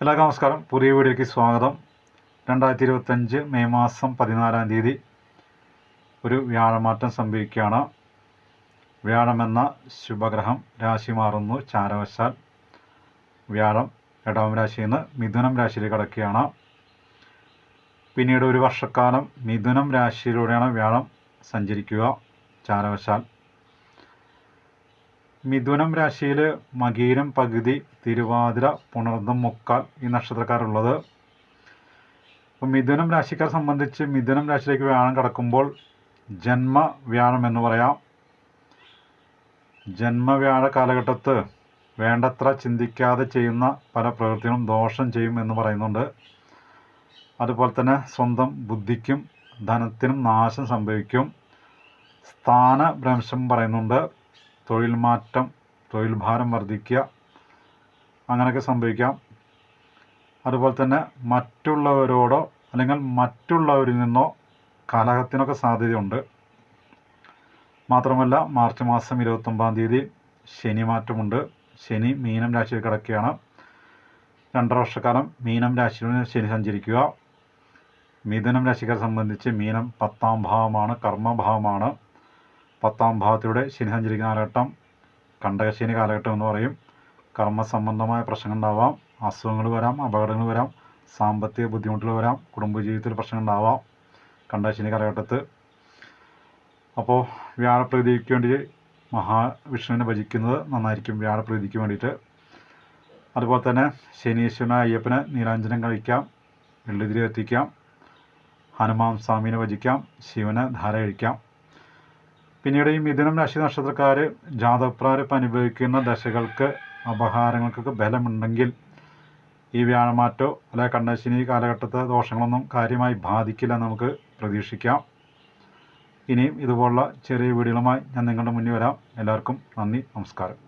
എല്ലാവർക്കും നമസ്കാരം. പുതിയ വീഡിയോയ്ക്ക് സ്വാഗതം. രണ്ടായിരത്തി ഇരുപത്തഞ്ച് മെയ് മാസം പതിനാലാം തീയതി ഒരു വ്യാഴമാറ്റം സംഭവിക്കുകയാണ്. വ്യാഴമെന്ന ശുഭഗ്രഹം രാശി മാറുന്നു. ചാരവശാൽ വ്യാഴം എടാം രാശിയിൽ നിന്ന് മിഥുനം രാശിയിൽ കിടക്കുകയാണ്. പിന്നീട് ഒരു വർഷക്കാലം മിഥുനം രാശിയിലൂടെയാണ് വ്യാഴം സഞ്ചരിക്കുക. ചാരവശാൽ മിഥുനം രാശിയിൽ മകീരം പകുതി തിരുവാതിര പുണർദം മുക്കാൽ ഈ നക്ഷത്രക്കാരുള്ളത്. അപ്പോൾ മിഥുനം രാശിക്കാരെ സംബന്ധിച്ച് മിഥുനം രാശിയിലേക്ക് വ്യാഴം കടക്കുമ്പോൾ ജന്മ വ്യാഴം എന്ന് പറയാം. ജന്മ വ്യാഴ കാലഘട്ടത്ത് വേണ്ടത്ര ചിന്തിക്കാതെ ചെയ്യുന്ന പല പ്രവൃത്തികളും ദോഷം ചെയ്യും എന്ന് പറയുന്നുണ്ട്. അതുപോലെ തന്നെ സ്വന്തം ബുദ്ധിക്കും ധനത്തിനും നാശം സംഭവിക്കും. സ്ഥാനഭ്രംശം പറയുന്നുണ്ട്. തൊഴിൽ മാറ്റം തൊഴിൽ ഭാരം വർദ്ധിക്കുക അങ്ങനെയൊക്കെ സംഭവിക്കാം. അതുപോലെ തന്നെ മറ്റുള്ളവരോടോ അല്ലെങ്കിൽ മറ്റുള്ളവരിൽ നിന്നോ കലഹത്തിനൊക്കെ സാധ്യതയുണ്ട്. മാത്രമല്ല മാർച്ച് മാസം ഇരുപത്തൊമ്പതാം തീയതി ശനി മാറ്റമുണ്ട് ശനി മീനം രാശിയിൽ കിടക്കുകയാണ്. രണ്ടര വർഷക്കാലം മീനം രാശിയിൽ ശനി സഞ്ചരിക്കുക. മിഥുനം രാശിക്കാരെ സംബന്ധിച്ച് മീനം പത്താം ഭാവമാണ് കർമ്മഭാവമാണ്. പത്താം ഭാവത്തിലൂടെ ശനി സഞ്ചരിക്കുന്ന കാലഘട്ടം കണ്ടകശനി കാലഘട്ടം എന്ന് പറയും. കർമ്മ സംബന്ധമായ പ്രശ്നങ്ങൾ ഉണ്ടാവാം അസുഖങ്ങൾ വരാം അപകടങ്ങൾ വരാം സാമ്പത്തിക ബുദ്ധിമുട്ടുകൾ വരാം കുടുംബജീവിതത്തിൽ പ്രശ്നങ്ങൾ ഉണ്ടാവാം കണ്ടകശനി കാലഘട്ടത്ത്. അപ്പോൾ വ്യാഴപ്രീതിക്ക് വേണ്ടി മഹാവിഷ്ണുവിനെ ഭജിക്കുന്നത് നന്നായിരിക്കും വ്യാഴപ്രീതിക്ക് വേണ്ടിയിട്ട്. അതുപോലെ തന്നെ ശനീശ്വരനെ അയ്യപ്പന് നീലാഞ്ജനം കഴിക്കാം വെള്ളിതിരി എത്തിക്കാം ഹനുമാൻ സ്വാമിനെ ഭജിക്കാം ശിവന് ധാര കഴിക്കാം. പിന്നീട് ഈ മിഥുനം രാശി നക്ഷത്രക്കാർ ജാതപ്രാരപ്പ് അനുഭവിക്കുന്ന ദശകൾക്ക് അപഹാരങ്ങൾക്കൊക്കെ ബലമുണ്ടെങ്കിൽ ഈ വ്യാഴമാറ്റോ അല്ലെ കണ്ണശിനി കാലഘട്ടത്തെ ദോഷങ്ങളൊന്നും കാര്യമായി ബാധിക്കില്ല നമുക്ക് പ്രതീക്ഷിക്കാം. ഇനിയും ഇതുപോലുള്ള ചെറിയ വീഡിയോകളുമായി ഞാൻ നിങ്ങളുടെ മുന്നിൽ വരാം. എല്ലാവർക്കും നന്ദി നമസ്കാരം.